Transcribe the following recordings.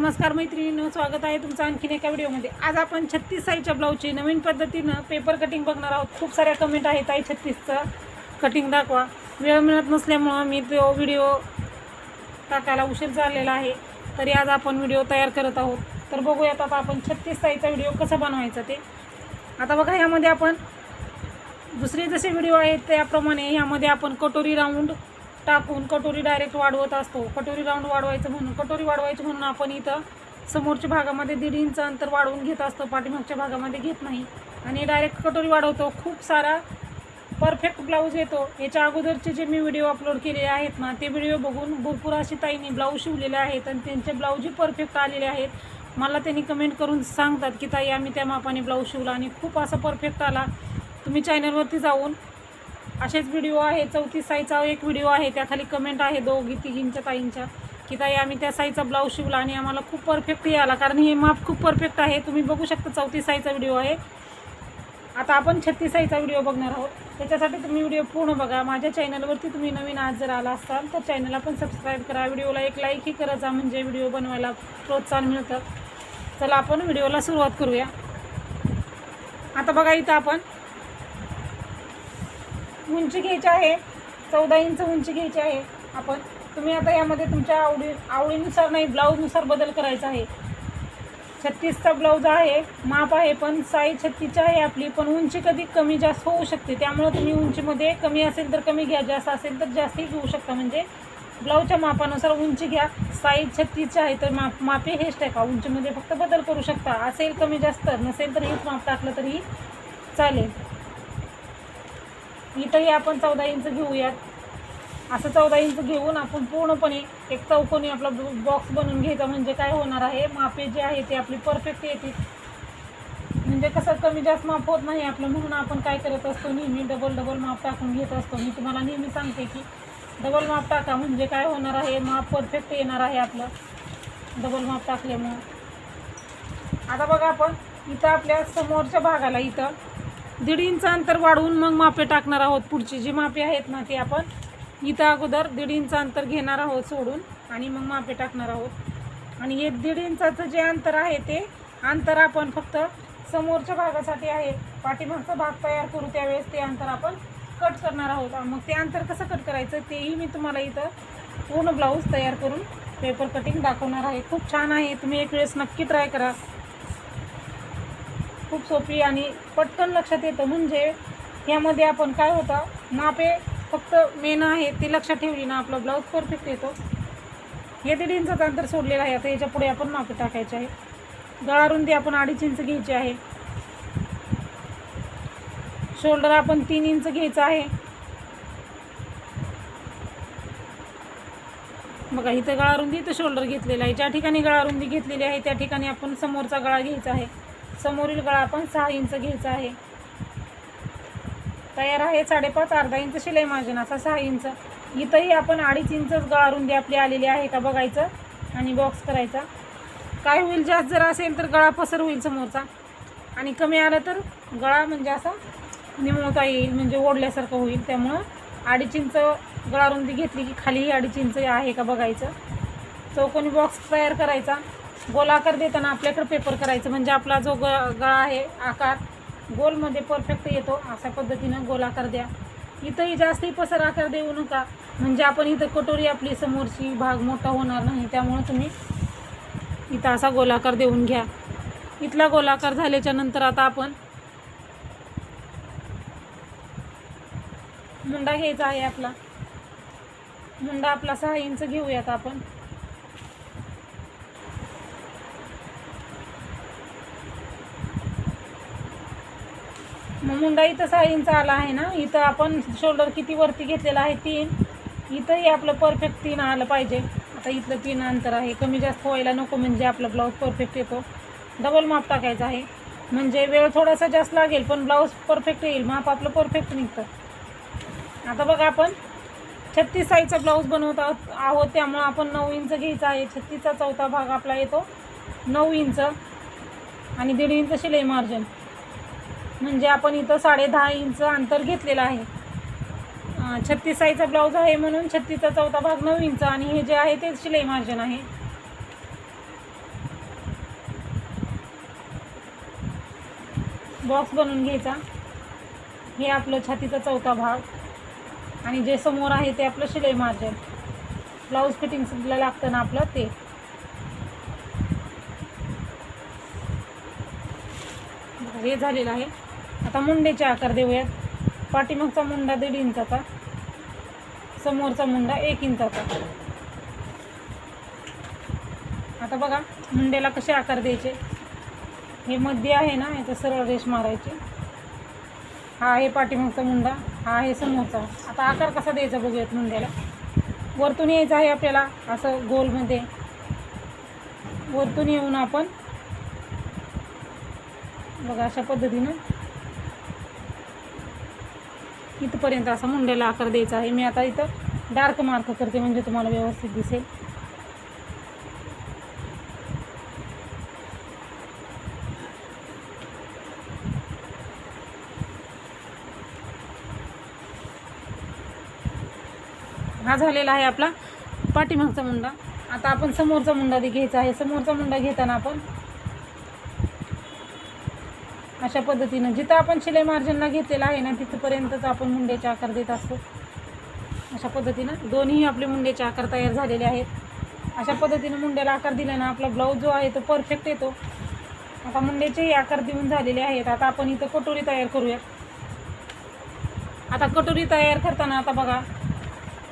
नमस्कार मैत्रिणीनं स्वागत आहे तुमचं आणखीन एका व्हिडिओमध्ये. आज आपण छत्तीस साईजच्या ब्लाऊजची नवीन पद्धतीनं पेपर कटिंग बघणार आहोत. खूप साऱ्या कमेंट आहेत आई छत्तीसचं. कटिंग दाखवा. वेळ मिळत नसल्यामुळं मी तो व्हिडिओ टाकायला उशीर झालेला आहे. तरी आज आपण व्हिडिओ तयार करत आहोत. तर बघूयात आता आपण छत्तीस साईजचा व्हिडिओ कसा बनवायचा ते. आता बघा ह्यामध्ये आपण दुसरे जसे व्हिडिओ आहेत त्याप्रमाणे ह्यामध्ये आपण कटोरी राऊंड टाकून कटोरी डायरेक्ट वाढवत असतो. कटोरी राऊंड वाढवायचं म्हणून कटोरी वाढवायची म्हणून आपण इथं समोरच्या भागामध्ये दीड इंच अंतर वाढवून घेत असतो पाठीमागच्या भागामध्ये घेत नाही. आणि डायरेक्ट कटोरी वाढवतो. खूप सारा परफेक्ट ब्लाऊज येतो. याच्या अगोदरचे जे मी व्हिडिओ अपलोड केलेले आहेत ना ते व्हिडिओ बघून भरपूर अशी ताईंनी ब्लाऊज शिवलेले आहेत आणि त्यांचे ब्लाऊजही परफेक्ट आलेले आहेत. मला त्यांनी कमेंट करून सांगतात की ताई आम्ही त्या मापाने ब्लाऊज शिवला आणि खूप असा परफेक्ट आला. तुम्ही चॅनलवरती जाऊन असेच व्हिडिओ आहे चौतीस साईचा एक व्हिडिओ आहे त्याखाली कमेंट आहे दोघी तिघींच्या ताईंच्या की ताई आम्ही त्या साईजचा ब्लाऊज शिवला आणि आम्हाला खूप परफेक्ट आला कारण हे माप खूप परफेक्ट आहे. तुम्ही बघू शकता चौतीस साईचा व्हिडिओ आहे. आता आपण छत्तीस साईचा व्हिडिओ बघणार आहोत. त्याच्यासाठी तुम्ही व्हिडिओ पूर्ण बघा. माझ्या चॅनलवरती तुम्ही नवीन आज जर आला असाल तर चॅनलला पण सबस्क्राईब करा. व्हिडिओला एक लाईकही करत जा म्हणजे व्हिडिओ बनवायला प्रोत्साहन मिळतं. चला आपण व्हिडिओला सुरुवात करूया. आता बघा इथं आपण उंची घ्यायची आहे. चौदा इंच उंची घ्यायची आहे. आपण तुम्ही आता यामध्ये तुमच्या आवडी आवडीनुसार नाही ब्लाऊजनुसार बदल करायचा आहे. छत्तीसचा ब्लाऊज आहे माप आहे पण साईज छत्तीसची आहे आपली पण उंची कधी कमी जास्त होऊ शकते. त्यामुळं तुम्ही उंचीमध्ये कमी असेल तर कमी घ्या जास्त असेल तर जास्तही घेऊ शकता. म्हणजे ब्लाऊजच्या मापानुसार उंची घ्या साईज छत्तीसची आहे तर माप मापे हेच टाका. उंचीमध्ये फक्त बदल करू शकता. असेल कमी जास्त नसेल तर हेच माप टाकलं तरीही चालेल. इथंही आपण चौदा इंच घेऊयात. असं चौदा इंच घेऊन आपण पूर्णपणे एक चौकोनी आपला बॉक्स बनवून घ्यायचा म्हणजे काय होणार आहे? मापे जे आहे ते आपली परफेक्ट येतील. म्हणजे कसं कमी जास्त माप होत नाही आपलं म्हणून आपण काय करत असतो नेहमी डबल डबल माप टाकून घेत असतो. मी तुम्हाला नेहमी सांगते की डबल माप टाका म्हणजे काय होणार आहे? माप परफेक्ट येणार आहे आपलं. डबल माप टाकल्यामुळं. आता बघा आपण इथं आपल्या समोरच्या भागाला इथं दीड इंच अंतर वाढवून मग मापे टाकणार आहोत. पुढची जी मापे आहेत ना ती आपण इथं अगोदर दीड इंच अंतर घेणार आहोत सोडून आणि मग मापे टाकणार आहोत. आणि हे दीड इंचाचं जे अंतर आहे ते अंतर आपण फक्त समोरच्या भागासाठी आहे. पाठीमागचा भाग तयार करू त्यावेळेस ते अंतर आपण कट करणार आहोत. मग ते अंतर कसं कट करायचं तेही मी तुम्हाला इथं पूर्ण ब्लाऊज तयार करून पेपर कटिंग दाखवणार आहे. खूप छान आहे. तुम्ही एक वेळेस नक्की ट्राय करा. खूप सोपी आणि पटकन लक्षात येतं. म्हणजे यामध्ये आपण काय होतं मापे फक्त मेन आहे ते लक्षात ठेवली ना आपला ब्लाऊज परफेक्ट येतो. हे दीड इंचाचं अंतर सोडलेलं आहे. आता याच्यापुढे आपण मापे टाकायचे आहे. गळा रुंदी आपण अडीच इंच घ्यायची आहे. शोल्डर आपण तीन इंच घ्यायचं आहे. बघा इथं गळा रुंदी इथं शोल्डर घेतलेला आहे. ज्या ठिकाणी गळा रुंदी घेतलेली आहे त्या ठिकाणी आपण समोरचा गळा घ्यायचा आहे. समोरील गळा पण सहा इंच घ्यायचा आहे. तयार आहे साडेपाच अर्धा इंच शिलाई मार्जिन असा सहा इंच. इथंही आपण अडीच इंचच गळारुंदी आपली आलेली आहे का बघायचं आणि बॉक्स करायचा. काय होईल जास्त जर असेल तर गळा पसर होईल समोरचा. आणि कमी आलं तर गळा म्हणजे असा निमवता येईल म्हणजे ओढल्यासारखं होईल. त्यामुळं अडीच इंच गळारुंदी घेतली की खालीही अडीच इंच आहे का बघायचं. चौकोनी बॉक्स तयार करायचा. गोलाकार देताना आपल्याकडे पेपर करायचं. म्हणजे आपला जो ग गळा आहे आकार गोलमध्ये परफेक्ट येतो. अशा पद्धतीनं गोलाकार द्या. इथंही जास्तही पसर आकार देऊ नका. म्हणजे आपण इथं कटोरी आपली समोरची भाग मोठा होणार नाही. त्यामुळं तुम्ही इथं असा गोलाकार देऊन घ्या. इथला गोलाकार झाल्याच्यानंतर आता आपण मुंडा घ्यायचा आहे आपला. मुंडा आपला सहा इंच घेऊयात आपण. मग मुंडा इथं सहा इंच आला आहे ना इथं आपण शोल्डर किती वरती घेतलेला आहे? तीन. इथंही आपलं परफेक्ट तीन आलं पाहिजे. आता इथलं तीन अंतर आहे. कमी जास्त व्हायला नको म्हणजे आपला ब्लाऊज परफेक्ट येतो. डबल माप टाकायचं आहे. म्हणजे वेळ थोडासा जास्त लागेल पण ब्लाऊज परफेक्ट येईल. माप आपलं परफेक्ट निघतं. आता बघा आपण छत्तीस साईजचा ब्लाऊज बनवत आहोत आहोत. त्यामुळं आपण नऊ इंच घ्यायचा आहे. छत्तीसचा चौथा भाग आपला येतो नऊ इंच आणि दीड इंच शिलाई मार्जिन म्हणजे आपण इथं साडे दहा इंच अंतर घेतलेलं आहे. छत्तीस साईचा ब्लाऊज आहे म्हणून छत्तीसचा चौथा भाग नऊ इंच आणि हे जे आहे ते शिलाई मार्जिन आहे. बॉक्स बनवून घ्यायचा. हे आपलं छातीचा चौथा भाग आणि जे समोर आहे ते आपलं शिलाई मार्जिन ब्लाऊज फिटिंगला लागतं ना आपलं ते. हे झालेलं आहे. आता मुंडेचे आकार देऊयात. पाठीमागचा मुंडा दीड इंचाचा. समोरचा मुंडा एक इंचाचा. आता बघा मुंड्याला कसे आकार द्यायचे? हे मध्ये आहे ना याचं सरळ रेष मारायची. हा आहे पाठीमागचा मुंडा हा आहे समोरचा. आता आकार कसा द्यायचा बघूयात मुंड्याला वरतून यायचं आहे आपल्याला असं गोलमध्ये. वरतून येऊन आपण बघा अशा पद्धतीनं इथपर्यंत असा मुंड्याला आकार द्यायचा आहे. मी आता इथं डार्क मार्क करते म्हणजे तुम्हाला व्यवस्थित दिसेल. हा झालेला आहे आपला पाठीमागचा मुंडा. आता आपण समोरचा मुंडा घ्यायचा आहे. समोरचा मुंडा घेताना आपण अशा पद्धतीनं जिथं आपण शिलाई मार्जिनला घेतलेला आहे ना तिथपर्यंतच आपण मुंड्याचे आकार देत असतो. अशा पद्धतीनं दोन्ही आपले मुंड्याचे आकार तयार झालेले आहेत. अशा पद्धतीनं मुंड्याला आकार दिल्यानं ना आपला ब्लाऊज जो आहे तो परफेक्ट येतो. आता मुंड्याचेही आकार देऊन झालेले आहेत. आता आपण इथं कटोरी तयार करूयात. आता कटोरी तयार करताना आता बघा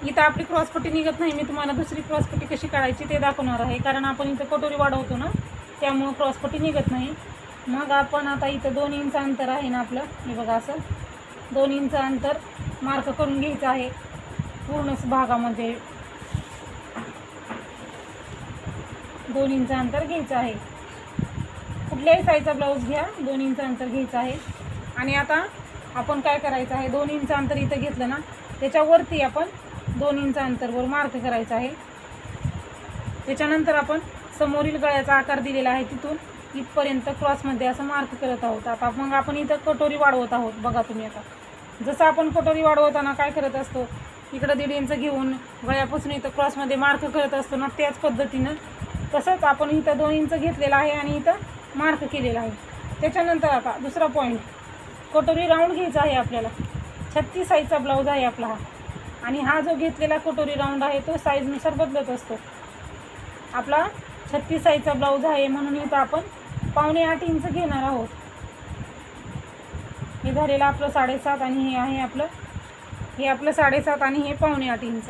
इथं आपली क्रॉसपट्टी निघत नाही. मी तुम्हाला दुसरी क्रॉसपट्टी कशी काढायची ते दाखवणार आहे. कारण आपण इथं कटोरी वाढवतो ना त्यामुळं क्रॉसपट्टी निघत नाही. मग आपण आता इथं दोन इंच अंतर आहे ना आपलं. हे बघा असं. दोन इंच अंतर मार्क करून घ्यायचं आहे. पूर्णच भागामध्ये दोन इंच अंतर घ्यायचं आहे. कुठल्याही साईजचा ब्लाऊज घ्या दोन इंच अंतर घ्यायचं आहे. आणि आता आपण काय करायचं आहे? दोन इंच अंतर इथं घेतलं ना त्याच्यावरती आपण दोन इंच अंतरवर मार्क करायचं आहे. त्याच्यानंतर आपण समोरील गळ्याचा आकार दिलेला आहे तिथून. इथपर्यंत क्रॉसमध्ये असं मार्क करत आहोत. आता मग आपण इथं कटोरी वाढवत आहोत. बघा तुम्ही आता. जसं आपण कटोरी वाढवताना काय करत असतो? इकडं दीड इंच घेऊन गळ्यापासून इथं क्रॉसमध्ये मार्क करत असतो ना त्याच पद्धतीनं तसंच आपण इथं दोन इंच घेतलेला आहे आणि इथं मार्क केलेला आहे. त्याच्यानंतर आता दुसरा पॉईंट कटोरी राऊंड घ्यायचा आहे आपल्याला. छत्तीस साईजचा ब्लाऊज आहे आपला हा. आणि हा जो घेतलेला कटोरी राऊंड आहे तो साईजनुसार बदलत असतो. आपला छत्तीस साईजचा ब्लाऊज आहे म्हणून इथं आपण पावणे आठ इंच घेणार आहोत. हे झालेलं आपलं साडेसात आणि हे आहे आपलं हे आपलं साडेसात आणि हे पावणे आठ इंच.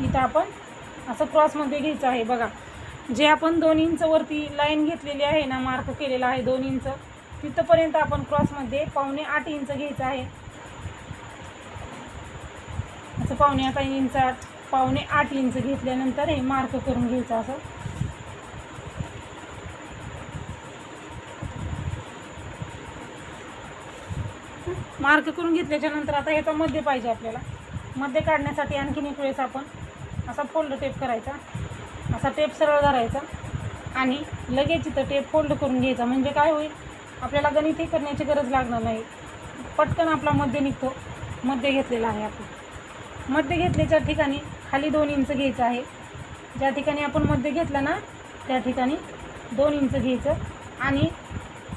इथं आपण असं क्रॉसमध्ये घ्यायचं आहे. बघा जे आपण दोन इंचवरती लाईन घेतलेली आहे ना मार्क केलेला आहे दोन इंच तिथंपर्यंत आपण क्रॉसमध्ये पावणे आठ इंच घ्यायचं आहे. असं पावणे आठ इंच पावणे आठ इंच घेतल्यानंतर हे मार्क करून घ्यायचं असं. मार्क करून घेतल्याच्या नंतर आता याचा मध्य पाहिजे आपल्याला. मध्य काढण्यासाठी आणखीन एक वेळेस आपण असा फोल्ड टेप करायचा. असा टेप सरळ धरायचा आणि लगेच इथं टेप फोल्ड करून घ्यायचा. म्हणजे काय होईल? आपल्याला गणितही करण्याची गरज लागणार नाही. पटकन आपला मध्य निघतो. मध्य घेतलेला आहे आपण. मध्य घेतल्याच्या ठिकाणी खाली दोन इंच घ्यायचं आहे. ज्या ठिकाणी आपण मध्य घेतलं ना त्या ठिकाणी दोन इंच घ्यायचं. आणि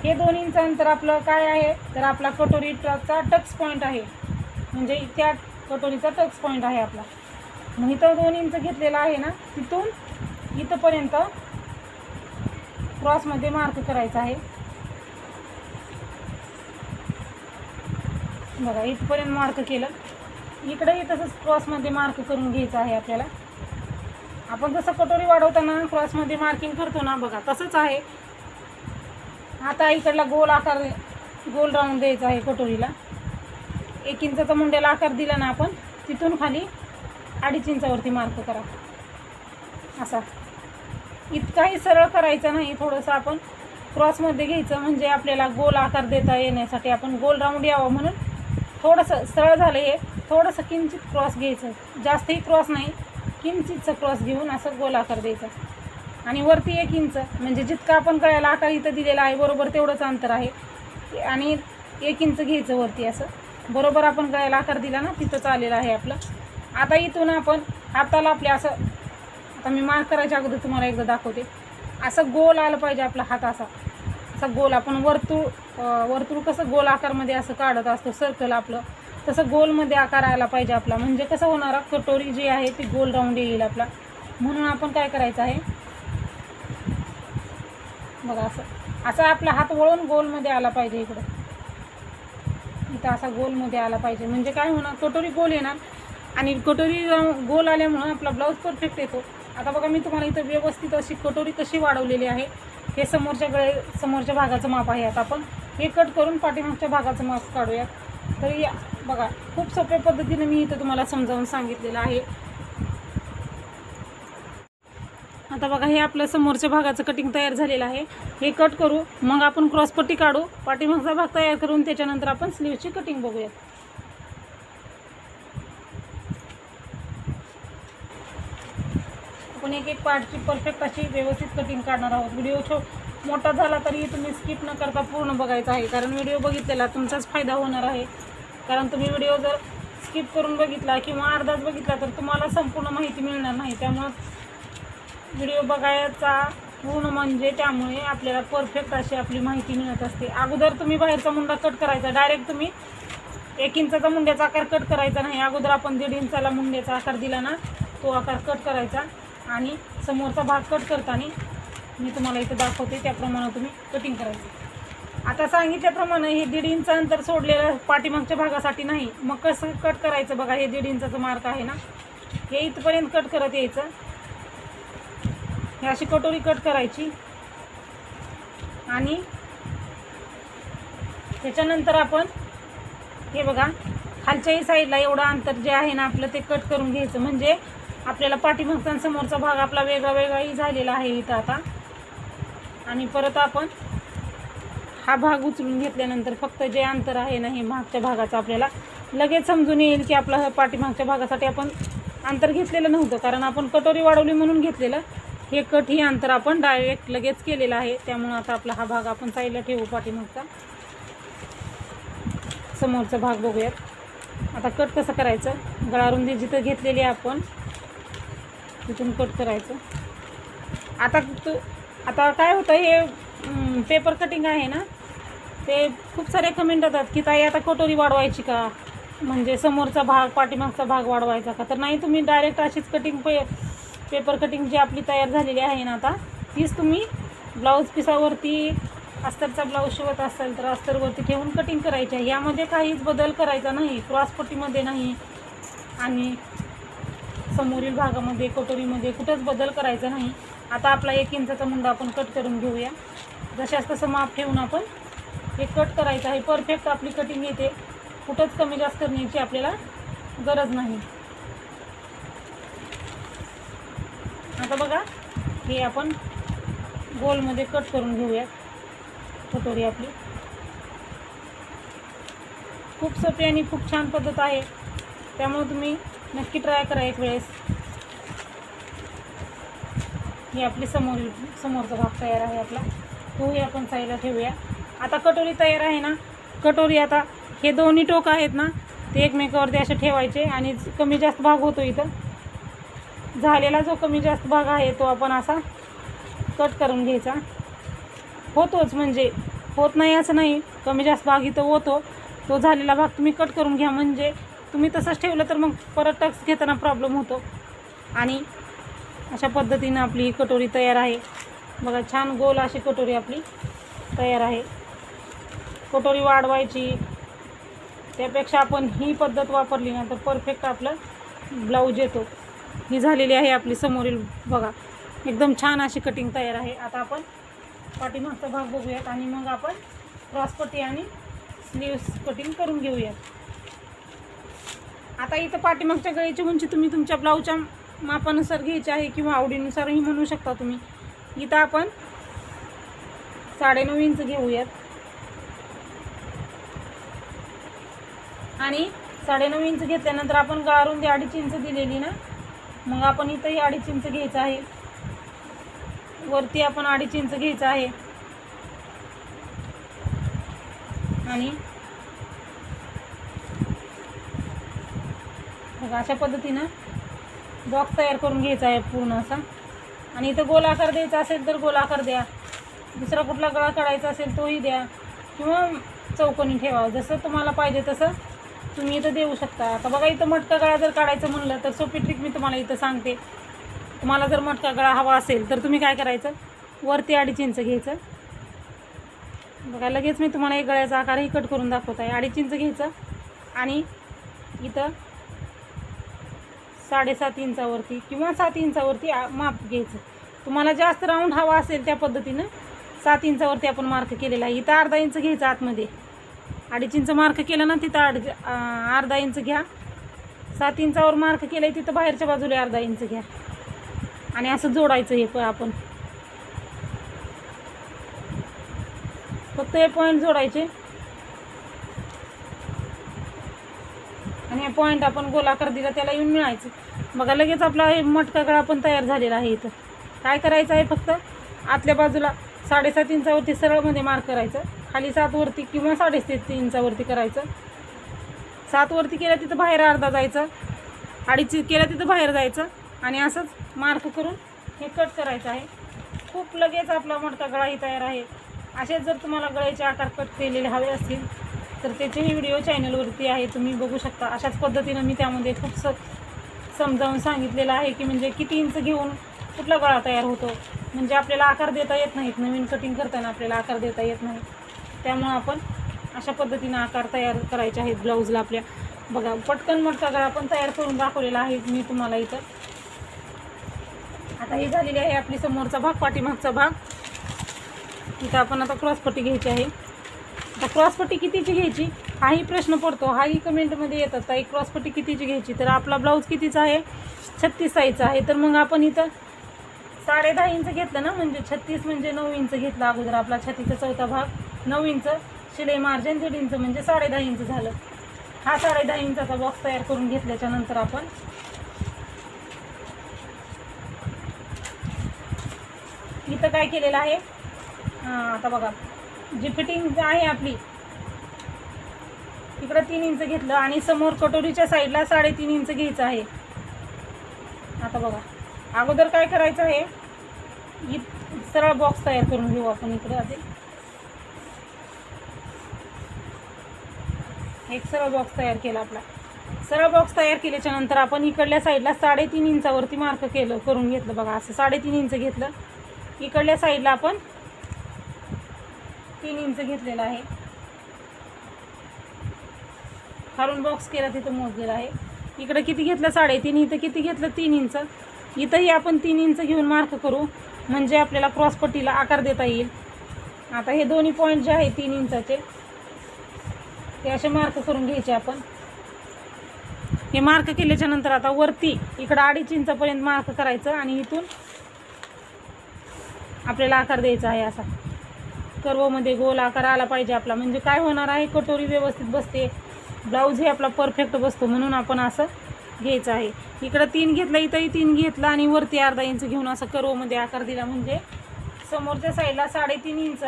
हे दोन इंच अंतर आपलं काय आहे? तर आपला कटोरीचा टच पॉईंट आहे. म्हणजे त्या कटोरीचा टच पॉईंट आहे आपला. मग इथं दोन इंच घेतलेला आहे ना तिथून इथंपर्यंत क्रॉसमध्ये मार्क करायचा आहे. बघा इथपर्यंत मार्क केलं. इकडंही तसंच क्रॉसमध्ये मार्क करून घ्यायचं आहे आपल्याला. आपण जसं कटोरी वाढवताना क्रॉसमध्ये मार्किंग करतो ना बघा तसंच आहे. आता इकडला गोल आकार गोल राऊंड द्यायचा आहे कटोरीला. एक इंचाचा मुंड्याला आकार दिला ना आपण तिथून खाली अडीच इंचावरती मार्क करा. असा. इतकाही सरळ करायचं नाही थोडंसं आपण क्रॉसमध्ये घ्यायचं म्हणजे आपल्याला गोल आकार देता येण्यासाठी आपण गोल राऊंड यावं म्हणून थोडंसं सरळ झालं हे थोडंसं किंचित क्रॉस घ्यायचं. जास्तही क्रॉस नाही किंचितचं क्रॉस घेऊन असं गोल आकार द्यायचा. आणि वरती एक इंच म्हणजे जितकं आपण कळायला आकार इथं दिलेला आहे बरोबर तेवढंच अंतर आहे. आणि एक इंच घ्यायचं वरती असं. बरोबर आपण गळ्याला आकार दिला ना तिथंच आलेलं आहे आपलं. आता इथून आपण हाताला आपल्या असं आता मी मार्क करायच्या अगोदर तुम्हाला एकदा दाखवते. असं गोल आलं पाहिजे आपला हात असा. असा गोल आपण वर्तुळ वर्तुळ कसं गोल आकारमध्ये असं काढत असतो सर्कल आपलं. तसं गोलमध्ये आकार आला पाहिजे आपला. म्हणजे कसं होणार कटोरी जी आहे ती गोल राऊंड येईल आपला. म्हणून आपण काय करायचं आहे? बघा असं. असा आपला हात वळून गोलमध्ये आला पाहिजे इकडं. इथं असा गोलमध्ये आला पाहिजे. म्हणजे काय होणार कटोरी गोल येणार. आणि कटोरी गोल आल्यामुळं आपला ब्लाऊज परफेक्ट येतो. आता बघा मी तुम्हाला इथं व्यवस्थित अशी कटोरी कशी वाढवलेली आहे हे समोरच्या गळे समोरच्या भागाचं माप आहे. आता आपण हे कट करून पाठीमागच्या भागाचं मास्क काढूया तर या बघा खूप सोप्या पद्धतीने मी इथं तुम्हाला समजावून सांगितलेलं आहे. आता बघा हे आपलं समोरच्या भागाचं कटिंग तयार झालेलं आहे. हे कट करू मग आपण क्रॉसपट्टी काढू पाठीमागचा भाग तयार करून त्याच्यानंतर आपण स्लीवची कटिंग बघूया आपण एक एक पार्टची परफेक्ट अशी व्यवस्थित कटिंग काढणार आहोत. व्हिडिओ छो मोठा झाला तरी तुम्ही स्किप न करता पूर्ण बघायचा आहे. कारण व्हिडिओ बघितलेला तुमचाच फायदा होणार आहे. कारण तुम्ही व्हिडिओ जर स्किप करून बघितला किंवा अर्धाच बघितला तर तुम्हाला संपूर्ण माहिती मिळणार नाही. त्यामुळं व्हिडिओ बघायचा पूर्ण म्हणजे त्यामुळे आपल्याला परफेक्ट अशी आपली माहिती मिळत असते. अगोदर तुम्ही बाहेरचा मुंडा कट करायचा. डायरेक्ट तुम्ही एक इंचाचा मुंड्याचा आकार कट करायचा नाही. अगोदर आपण दीड इंचाला मुंड्याचा आकार दिला ना तो आकार कट करायचा आणि समोरचा भाग कट करताना मी तुम्हाला इथं दाखवते त्याप्रमाणे तुम्ही कटिंग करायचं. आता सांगितल्याप्रमाणे हे दीड इंच अंतर सोडलेलं पाठीमागच्या भागासाठी नाही. मग कसं कट करायचं बघा हे दीड इंचाचं मार्क आहे ना? हे इथपर्यंत कट करत यायचं. हे अशी कटोरी कट करायची. आणि त्याच्यानंतर आपण हे बघा खालच्याही साईडला एवढं अंतर जे आहे ना आपलं ते कट करून घ्यायचं. म्हणजे आपल्याला पाठीमागचा समोरचा भाग आपला वेगळा वेगळाही झालेला आहे इथं आता. आणि परत आपण हा भाग उचलून घेतल्यानंतर फक्त जे अंतर आहे ना हे मागच्या भागाचं आपल्याला लगेच समजून येईल की आपला पाठीमागच्या भागासाठी आपण अंतर घेतलेलं नव्हतं. कारण आपण कटोरी वाढवली म्हणून घेतलेलं. हे कट ही अंतर आपण डायरेक्ट लगेच केलेलं आहे. त्यामुळं आता आपला हा भाग आपण साईडला ठेवू पाठीमागचा. समोरचा भाग बघूयात. आता कट कसं करायचं? गळारुंदी जिथं घेतलेली आहे आपण तिथून कट करायचं. आता तू आता काय होतं हे पेपर कटिंग आहे ना ते खूप सारे कमेंट येतात की ताई आता कटोरी वाढवायची का? म्हणजे समोरचा भाग पाठीमागचा भाग वाढवायचा का? तर नाही तुम्ही डायरेक्ट अशीच कटिंग पे पेपर कटिंग जी आपली तयार झालेली आहे ना आता तीच तुम्ही ब्लाऊज पिसावरती अस्तरचा ब्लाऊज शिवत असाल तर अस्तरवरती ठेवून कटिंग करायची आहे. यामध्ये काहीच बदल करायचा नाही क्रॉसपट्टीमध्ये नाही. आणि समोरील भागामध्ये कटोरीमध्ये कुठंच बदल करायचा नाही. आता आपला एक इंचाचा मुंडा आपण कट करून घेऊया. जशाच तसं माप ठेवून आपण हे कट करायचं आहे. परफेक्ट आपली कटिंग येते. कुठंच कमी जास्त करण्याची आपल्याला गरज नाही. आता बघा हे आपण गोलमध्ये कट करून घेऊया. कटोरी आपली. खूप सोपी आणि खूप छान पद्धत आहे. त्यामुळे तुम्ही नक्की ट्राय करा एक वेळेस. ही आपली समोर समोरचा भाग तयार आहे आपला. तोही आपण साईडला ठेवूया. आता कटोरी तयार आहे ना? कटोरी आता हे दोन्ही टोक आहेत ना ते एकमेकावरती असे ठेवायचे आणि कमी जास्त भाग होतो इथं. झालेला जो कमी जास्त भाग आहे तो आपण असा कट करून घ्यायचा. होतोच म्हणजे होत नाही असं नाही कमी जास्त भाग इथं होतो. तो झालेला भाग तुम्ही कट करून घ्या. म्हणजे तुम्ही तसंच ठेवलं तर मग परत टक्स घेताना प्रॉब्लेम होतो. आणि अशा पद्धतीनं आपली ही कटोरी तयार आहे. बघा छान गोल अशी कटोरी आपली तयार आहे. कटोरी वाढवायची. त्यापेक्षा आपण ही पद्धत वापरली ना तर परफेक्ट आपलं ब्लाऊज येतो. ही झालेली आहे आपली समोरील बघा. एकदम छान अशी कटिंग तयार आहे. आता आपण पाठीमागचा भाग बघूयात आणि मग आपण क्रॉसपट्टी आणि स्लीव्स कटिंग करून घेऊयात. आता इथं पाठीमागच्या गळीची उंची तुम्ही तुमच्या ब्लाऊजच्या मापानुसार घ्यायची आहे किंवा आवडीनुसारही म्हणू शकता तुम्ही. इथं आपण साडेनऊ इंच घेऊयात. आणि साडेनऊ इंच घेतल्यानंतर आपण गाळून ती अडीच इंच दिलेली ना मग आपण इथंही अडीच इंच घ्यायचं आहे. वरती आपण अडीच इंच घ्यायचं आहे. आणि बघा अशा पद्धतीनं बॉक्स तयार करून घ्यायचा आहे पूर्ण असा. आणि इथं गोलाकार द्यायचा असेल तर गोलाकार द्या. दुसरा कुठला गळा काढायचा असेल तोही द्या. किंवा चौकोनी ठेवा जसं तुम्हाला पाहिजे तसं तुम्ही इथं देऊ शकता. आता बघा इथं मटका गळा जर काढायचं म्हणलं तर सोपी ट्रिक मी तुम्हाला इथं सांगते. तुम्हाला जर मटका गळा हवा असेल तर तुम्ही काय करायचं? वरती अडीच इंच घ्यायचं. बघा लगेच मी तुम्हाला एक गळ्याचा आकारही कट करून दाखवत आहे. अडीच इंच घ्यायचं आणि इथं साडेसात इंचावरती किंवा सात इंचावरती आ- माप घ्यायचं. तुम्हाला जास्त राऊंड हवा असेल त्या पद्धतीनं सात इंचावरती आपण मार्क केलेला आहे. इथं अर्धा इंच घ्यायचं आतमध्ये. अडीच इंच मार्क केलं ना तिथं अडीच अर्धा इंच घ्या. सात इंचावर मार्क केलं आहे तिथं बाहेरच्या बाजूला अर्धा इंच घ्या. आणि असं जोडायचं हे प आपण. फक्त हे पॉईंट जोडायचे. आणि हे पॉईंट आपण गोलाकार दिला त्याला येऊन मिळायचं. बघा लगेच आपला हे मटका गळा पण तयार झालेला आहे इथं. काय करायचं आहे फक्त? आतल्या बाजूला साडेसात इंचावरती सरळमध्ये मार्क करायचं. खाली सातवरती किंवा साडेसात इंचावरती करायचं. सातवरती केलं तिथं बाहेर अर्धा जायचं. अडीच केलं तिथं बाहेर जायचं. आणि असंच मार्क करून हे कट करायचं आहे. खूप लगेच आपला मटका गळाही तयार आहे. असेच जर तुम्हाला गळ्याचे आकार कट केलेले हवे असतील तर त्याचेही व्हिडिओ चॅनलवरती आहे तुम्ही बघू शकता. अशाच पद्धतीनं मी त्यामध्ये खूप स समजावून सांगितलेलं आहे की म्हणजे किती इंच घेऊन कुठला गळा तयार होतो. म्हणजे आपल्याला आकार देता येत नाहीत. नवीन कटिंग करताना आपल्याला आकार देता येत नाही. त्यामुळं आपण अशा पद्धतीनं आकार तयार करायचे आहेत ब्लाऊजला आपल्या. बघा पटकन मटका गळा पण तयार करून दाखवलेला आहे मी तुम्हाला इथं. आता ही झालेली आहे आपली समोरचा भाग पाठीमागचा भाग. इथं आपण आता क्रॉसपट्टी घ्यायची आहे. आता क्रॉसपट्टी कितीची घ्यायची? हाही प्रश्न पडतो. हाही कमेंटमध्ये येतात. ताई क्रॉसपट्टी कितीची घ्यायची? तर आपला ब्लाऊज कितीचा आहे? छत्तीस साईजचा आहे. तर मग आपण इथं साडे दहा इंच घेतलं ना? म्हणजे छत्तीस म्हणजे नऊ इंच घेतला अगोदर आपला छातीचा चौथा भाग. नऊ इंच. शिलाई मार्जिन दीड इंच म्हणजे साडे दहा इंच झालं. हा साडे दहा इंचाचा बॉक्स तयार करून घेतल्याच्या नंतर आपण इथं काय केलेलं आहे? हां आता बघा. जी फिटिंग आहे आपली तिकडं तीन इंच घेतलं आणि समोर कटोरीच्या साईडला साडेतीन इंच घ्यायचं आहे. आता बघा अगोदर काय करायचं आहे? इ सरळ बॉक्स तयार करून घेऊ आपण इकडे आधी. एक सरळ बॉक्स तयार केला आपला. सरळ बॉक्स तयार केल्याच्यानंतर आपण इकडल्या साईडला साडेतीन इंचावरती मार्क केलं करून घेतलं. बघा असं साडेतीन इंच घेतलं. इकडल्या साईडला आपण तीन इंच घेतलेला आहे. खालून बॉक्स केला तिथं मोजलेला आहे. इकडं किती घेतलं? साडेतीन. इथं किती घेतलं? तीन इंच. इथंही आपण तीन इंच घेऊन मार्क करू. म्हणजे आपल्याला क्रॉसपट्टीला आकार देता येईल. आता हे दोन्ही पॉईंट जे आहे तीन इंचाचे ते असे मार्क करून घ्यायचे आपण. हे मार्क केल्याच्यानंतर आता वरती इकडं अडीच इंचापर्यंत मार्क करायचं आणि इथून आपल्याला आकार द्यायचा आहे असा. कर्वमध्ये गोल आकार आला पाहिजे आपला. म्हणजे काय होणार आहे? कटोरी व्यवस्थित बसते. ब्लाऊज हे आपला परफेक्ट बसतो म्हणून आपण असं घ्यायचं आहे. इकडं तीन घेतलं इथंही तीन घेतलं आणि वरती अर्धा इंच घेऊन असं कर्वमध्ये आकार दिला. म्हणजे समोरच्या साईडला साडेतीन इंच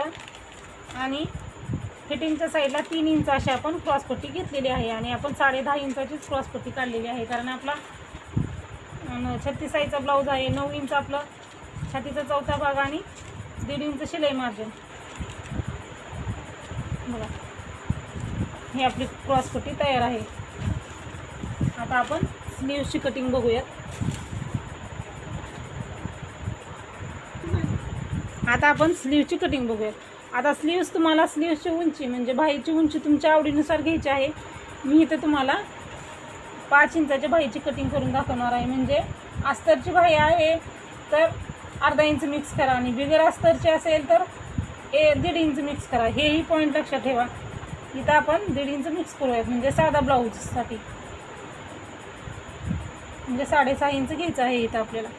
आणि फिटिंगच्या साईडला तीन इंच अशी आपण क्रॉसपट्टी घेतलेली आहे. आणि आपण साडे दहा इंचाचीच क्रॉसपट्टी काढलेली आहे. कारण आपला छत्तीस साईजचा ब्लाऊज आहे. नऊ इंच आपलं छातीचा चौथा भाग आणि दीड इंच शिलाई मार्जिन बघा. हे आपली क्रॉसपट्टी तयार आहे. आता आपण स्लीव्सची कटिंग बघूयात. आता आपण स्लीवची कटिंग बघूयात. आता स्लीव्स तुम्हाला स्लीव्सची उंची म्हणजे बाहीची उंची तुमच्या आवडीनुसार घ्यायची आहे. मी इथं तुम्हाला पाच इंचाच्या बाहीची कटिंग करून दाखवणार आहे. म्हणजे अस्तरची बाही आहे तर अर्धा इंच मिक्स करा. आणि बिगर अस्तरची असेल तर ए दीड इंच मिक्स करा. हेही पॉईंट लक्षात ठेवा. इथं आपण दीड इंच मिक्स करूयात. म्हणजे साधा ब्लाऊजसाठी म्हणजे साडेसहा इंच घ्यायचं आहे इथं आपल्याला.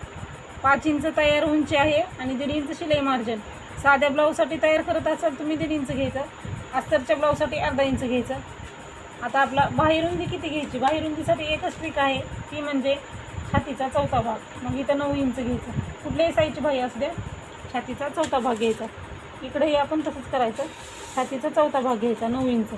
पाच इंच तयार उंची आहे आणि दीड इंच शिलाई मार्जिन साध्या ब्लाऊजसाठी तयार करत असाल तुम्ही दीड इंच घ्यायचं. अस्तरच्या ब्लाऊजसाठी अर्धा इंच घ्यायचं. आता आपला बाहेरुंदी किती घ्यायची? बाहेरुंदीसाठी एकच ट्रिक आहे. ती म्हणजे छातीचा चौथा भाग. मग इथं नऊ इंच घ्यायचं. कुठल्याही साईजची बाई असू द्या छातीचा चौथा भाग घ्यायचा. इकडेही आपण तसंच करायचं. छातीचा चौथा भाग घ्यायचा नऊ इंच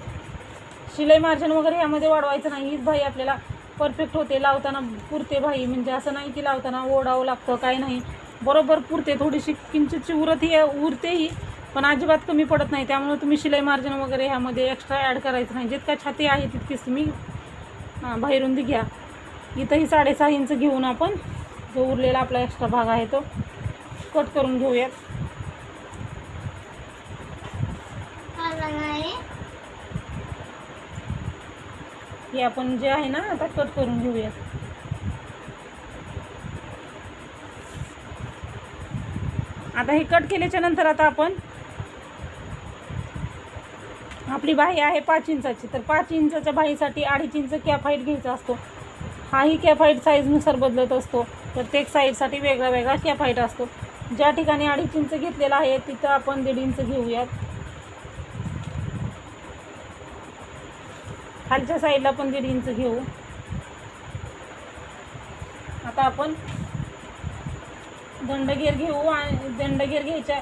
शिलाई मार्जिन वगैरे यामध्ये वाढवायचं नाही. हीच भाई आपल्याला परफेक्ट होते. लावताना पुरते भाई. म्हणजे असं नाही की लावताना ओढावं लागतं काय नाही. बरोबर पुरते. थोडीशी किंचितची उरत ही उरतेही पण अजिबात कमी पडत नाही. त्यामुळे तुम्ही शिलाई मार्जिन वगैरे ह्यामध्ये एक्स्ट्रा ॲड करायचं नाही. जितका छाती आहे तितकीच तुम्ही हां बाहेरून घ्या. इथंही साडेसहा इंच घेऊन आपण जो उरलेला आपला एक्स्ट्रा भाग आहे तो कट करून घेऊयात. हे आपण जे आहे ना आता कट करून घेऊयात आता हे कट केल्याच्यानंतर आता आपण आपली बाही आहे पाच इंचाची. तर पाच इंचाच्या बाहीसाठी अडीच इंच कॅप हाईट घ्यायचा असतो. हाही कॅप हाईट साईजनुसार बदलत असतो. प्रत्येक साईजसाठी वेगळा वेगळा कॅप हाईट असतो. ज्या ठिकाणी अडीच इंच घेतलेला आहे तिथं आपण दीड इंच घेऊयात. खालच्या साईडला पण दीड इंच घेऊ. आता आपण दंडगेर घेऊ आणि दंडगेर घ्यायच्या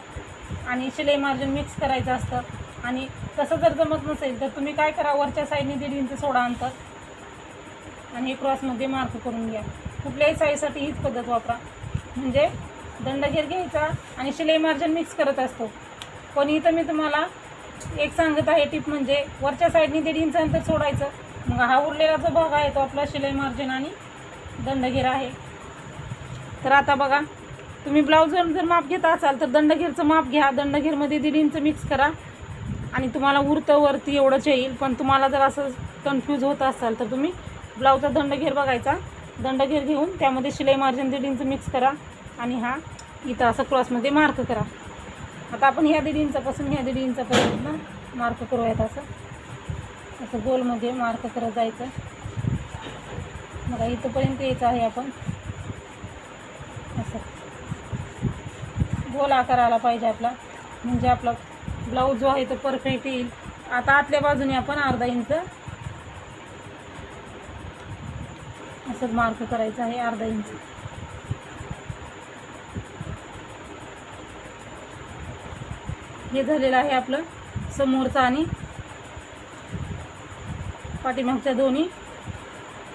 आणि शिलाई मार्जिन मिक्स करायचं असतं. आणि तसं जर जमत नसेल तर तुम्ही काय करा वरच्या साईडने दीड इंच सोडा अंतर. आणि क्रॉसमध्ये मार्क करून घ्या. कुठल्याही साईजसाठी हीच पद्धत वापरा. म्हणजे दंडगेर घ्यायचा आणि शिलाई मार्जिन मिक्स करत असतो. पण इथं मी तुम्हाला एक सांगत आहे टिप म्हणजे वरच्या साईडने दीड इंच अंतर सोडायचं. मग हा उरलेला जो भाग आहे तो आपला शिलाई मार्जिन आणि दंडघेर आहे. तर आता बघा तुम्ही ब्लाऊजवर जर माप घेत असाल तर दंडघेरचं माप घ्या. दंडघेरमध्ये दीड इंच मिक्स करा. आणि तुम्हाला उरतं वरती एवढंच येईल. पण तुम्हाला जर असं कन्फ्यूज होत असाल तर तुम्ही ब्लाऊजचा दंडघेर बघायचा. दंडघेर घेऊन त्यामध्ये शिलाई मार्जिन दीड इंच मिक्स करा. आणि हा इथं असं क्रॉसमध्ये मार्क करा. आता आपण ह्या दीड इंचापासून ह्या दीड इंचापर्यंत ना मार्क करूयात असं. असं गोलमध्ये मार्क करत जायचं. बघा इथंपर्यंत यायचं आहे आपण. असं. गोल आकार आला पाहिजे आपला. म्हणजे आपला ब्लाऊज जो आहे तो परफेक्ट येईल. आता आतल्या बाजूने आपण अर्धा इंच असं मार्क करायचं आहे अर्धा इंच हे झालेलं आहे आपलं समोरचं आणि पाठीमागच्या दोन्ही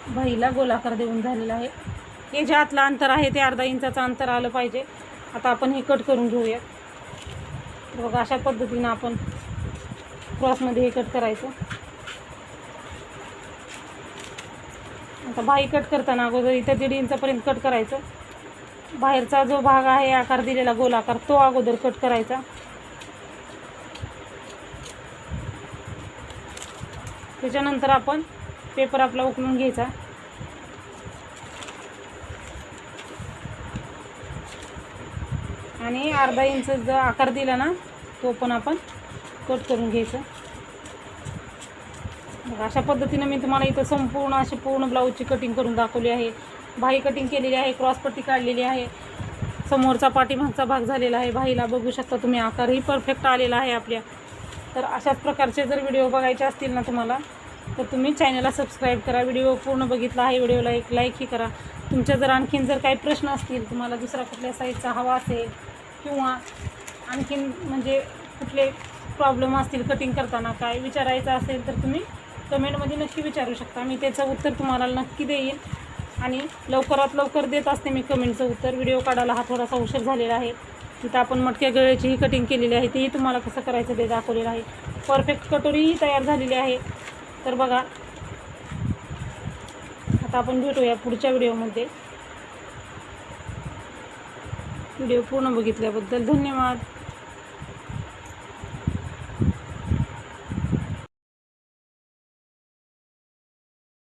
बाईला गोलाकार देऊन झालेला आहे. हे जे आतलं अंतर आहे ते अर्धा इंचाचं अंतर आलं पाहिजे. आता आपण हे कट करून घेऊया. तर बघा अशा पद्धतीनं आपण क्रॉसमध्ये हे कट करायचं. आता बाई कट करताना अगोदर इथं दीड इंचापर्यंत कट करायचं. बाहेरचा जो भाग आहे आकार दिलेला गोलाकार तो अगोदर कट करायचा. त्याच्यानंतर आपण पेपर आपला उकळून घ्यायचा. आणि अर्धा इंच जो आकार दिला ना तो पण आपण कट करून घ्यायचा. मग अशा पद्धतीनं मी तुम्हाला इथं संपूर्ण अशी पूर्ण ब्लाऊजची कटिंग करून दाखवली आहे. बाही कटिंग केलेली आहे क्रॉसपट्टी काढलेली आहे. समोरचा पाठीमागचा भाग झालेला आहे. बाहीला बघू शकता तुम्ही आकारही परफेक्ट आलेला आहे आपल्या. तर अशाच प्रकारचे जर व्हिडिओ बघायचे असतील ना तुम्हाला तर तुम्ही चॅनलला सबस्क्राईब करा. व्हिडिओ पूर्ण बघितला आहे व्हिडिओला एक लाईकही करा. तुमच्या जर आणखीन जर काही प्रश्न असतील तुम्हाला दुसरा कुठल्या साईजचा हवा असेल किंवा आणखीन म्हणजे कुठले प्रॉब्लेम असतील कटिंग करताना काय विचारायचं असेल तर तुम्ही कमेंटमध्ये नक्की विचारू शकता. मी त्याचं उत्तर तुम्हाला नक्की देईन. आणि लवकरात लवकर देत असते मी कमेंटचं उत्तर. व्हिडिओ काढायला हा थोडासा उशीर झालेला आहे. तिथं आपण मटक्या गळ्याचीही कटिंग केलेली आहे तेही तुम्हाला कसं करायचं ते दाखवलेलं आहे. परफेक्ट कटोरीही तयार झालेली आहे. तर बघा आता आपण भेटूया पुढच्या व्हिडिओमध्ये. व्हिडिओ पूर्ण बघितल्याबद्दल धन्यवाद.